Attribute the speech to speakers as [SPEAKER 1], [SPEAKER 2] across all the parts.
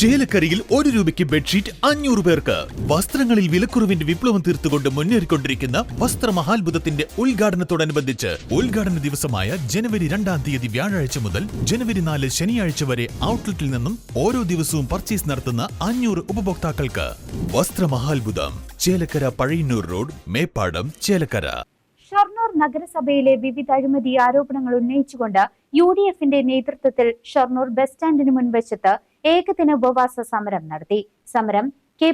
[SPEAKER 1] ചേലക്കരയിൽ ഒരു രൂപയ്ക്ക് ബെഡ്ഷീറ്റ് അഞ്ഞൂറ് പേർക്ക്. വസ്ത്രങ്ങളിൽ വിലക്കുറവിന്റെ വിപ്ലവം തീർത്തുകൊണ്ട് മുന്നേറിക്കൊണ്ടിരിക്കുന്ന വസ്ത്രമഹാത്ഭുതത്തിന്റെ ഉദ്ഘാടനത്തോടനുബന്ധിച്ച് ഉദ്ഘാടന ദിവസമായ ജനുവരി രണ്ടാം തീയതി വ്യാഴാഴ്ച മുതൽ ജനുവരി നാല് ശനിയാഴ്ച വരെ ഔട്ട്ലെറ്റിൽ നിന്നും ഓരോ ദിവസവും പർച്ചേസ് നടത്തുന്ന അഞ്ഞൂറ് ഉപഭോക്താക്കൾക്ക്. വസ്ത്രമഹാത്ഭുതം ചേലക്കര പഴയന്നൂർ റോഡ് മേപ്പാടം ചേലക്കര.
[SPEAKER 2] ഷൊർണൂർ നഗരസഭയിലെ വിവിധ അഴിമതി ആരോപണങ്ങൾ ഉന്നയിച്ചുകൊണ്ട് യു ഡി എഫിന്റെ നേതൃത്വത്തിൽ ഷൊർണൂർ ബസ് സ്റ്റാൻഡിന് മുൻവശത്ത് ഏകദിന ഉപവാസ സമരം നടത്തി. സമരം K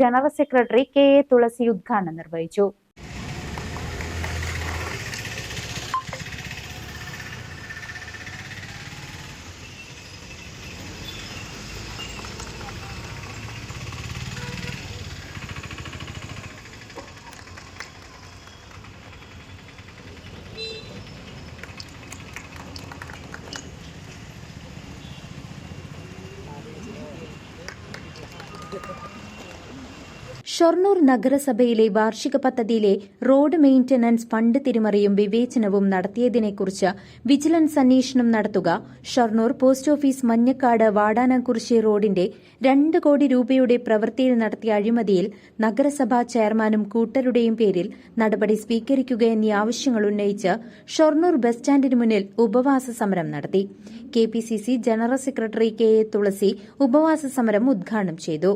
[SPEAKER 2] general secretary K A Thulasi ഉദ്ഘാടനം നിർവഹിച്ചു. difficult. ഷൊർണൂർ നഗരസഭയിലെ വാർഷിക പദ്ധതിയിലെ റോഡ് മെയിന്റനൻസ് ഫണ്ട് തിരിമറിയും വിവേചനവും നടത്തിയതിനെക്കുറിച്ച് വിജിലൻസ് അന്വേഷണം നടത്തുക. ഷൊർണൂർ പോസ്റ്റ് ഓഫീസ് മഞ്ഞക്കാട് വാടാനക്കുറിശി റോഡിന്റെ രണ്ട് കോടി രൂപയുടെ പ്രവൃത്തിയിൽ നടത്തിയ അഴിമതിയിൽ നഗരസഭാ ചെയർമാനും കൂട്ടരുടെയും പേരിൽ നടപടി സ്വീകരിക്കുക എന്നീ ആവശ്യങ്ങൾ ഉന്നയിച്ച് ഷൊർണൂർ ബസ് സ്റ്റാൻഡിന് മുന്നിൽ ഉപവാസ സമരം നടത്തി. KPCC general secretary K A Thulasi ഉപവാസ സമരം ഉദ്ഘാടനം ചെയ്തു.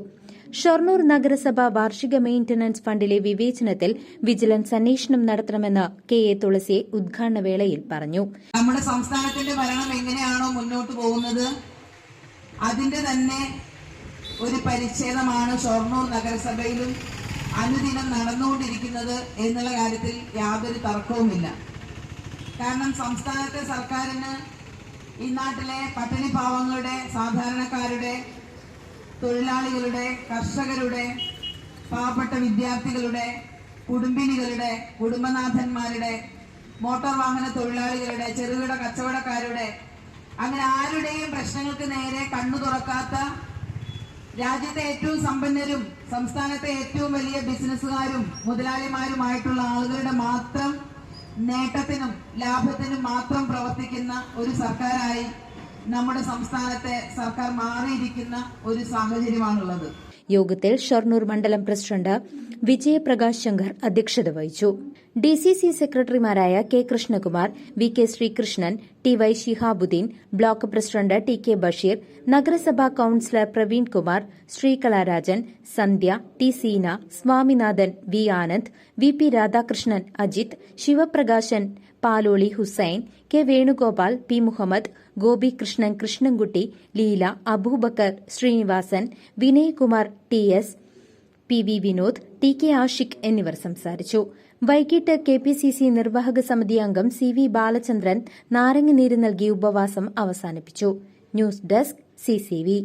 [SPEAKER 2] ഷൊർണൂർ നഗരസഭ വാർഷിക മെയിന്റനൻസ് ഫണ്ടിലെ വിവേചനത്തിൽ വിജിലൻസ് അന്വേഷണം നടത്തണമെന്ന് കെ എ തുളസിയെ ഉദ്ഘാടന വേളയിൽ പറഞ്ഞു.
[SPEAKER 3] നമ്മുടെ സംസ്ഥാനത്തിന്റെ ഭരണം എങ്ങനെയാണോ മുന്നോട്ട് പോകുന്നത് അതിന്റെ തന്നെ ഒരു പരിച്ഛേദമാണ് ഷൊർണൂർ നഗരസഭയിലും അനുദിനം നടന്നുകൊണ്ടിരിക്കുന്നത് എന്നുള്ള കാര്യത്തിൽ യാതൊരു തർക്കവുമില്ല. കാരണം സംസ്ഥാനത്തെ സർക്കാരിന് ഈ നാട്ടിലെ പട്ടിണി പാവങ്ങളുടെ സാധാരണക്കാരുടെ തൊഴിലാളികളുടെ കർഷകരുടെ പാവപ്പെട്ട വിദ്യാർത്ഥികളുടെ കുടുംബിനികളുടെ കുടുംബനാഥന്മാരുടെ മോട്ടോർ വാഹന തൊഴിലാളികളുടെ ചെറുകിട കച്ചവടക്കാരുടെ അങ്ങനെ ആരുടെയും പ്രശ്നങ്ങൾക്ക് നേരെ കണ്ണു തുറക്കാത്ത രാജ്യത്തെ ഏറ്റവും സമ്പന്നരും സംസ്ഥാനത്തെ ഏറ്റവും വലിയ ബിസിനസ്സുകാരും മുതലാളിമാരുമായിട്ടുള്ള ആളുകളുടെ മാത്രം നേട്ടത്തിനും ലാഭത്തിനും മാത്രം പ്രവർത്തിക്കുന്ന ഒരു സർക്കാരായി നമ്മുടെ സംസ്ഥാനത്തെ സർക്കാർ മാറിയിരിക്കുന്ന ഒരു സാഹചര്യമാണുള്ളത്.
[SPEAKER 2] യോഗത്തിൽ ഷൊർണൂർ മണ്ഡലം പ്രസിഡന്റ് വിജയപ്രകാശ് ശങ്കർ അധ്യക്ഷത വഹിച്ചു. ഡി സി സി സെക്രട്ടറിമാരായ K Krishnakumar V K Sreekrishnan T Y Shihabuddin block president T K Basheer നഗരസഭാ councillor Praveen Kumar Sreekalarajan Sandhya T Seena Swaminathan V Anand V P Radhakrishnan Ajith Sivaprakashan Paloli Hussain K Venugopal P Muhammad Gopikrishnan Krishnankutty Leela Aboobacker Sreenivasan Vinaykumar T S P V Vinod T K Ashiq എന്നിവർ സംസാരിച്ചു. വൈകിട്ട് K P C C നിർവാഹക സമിതി അംഗം C V Balachandran നാരങ്ങനീര് നൽകി ഉപവാസം അവസാനിപ്പിച്ചു. News desk C C V.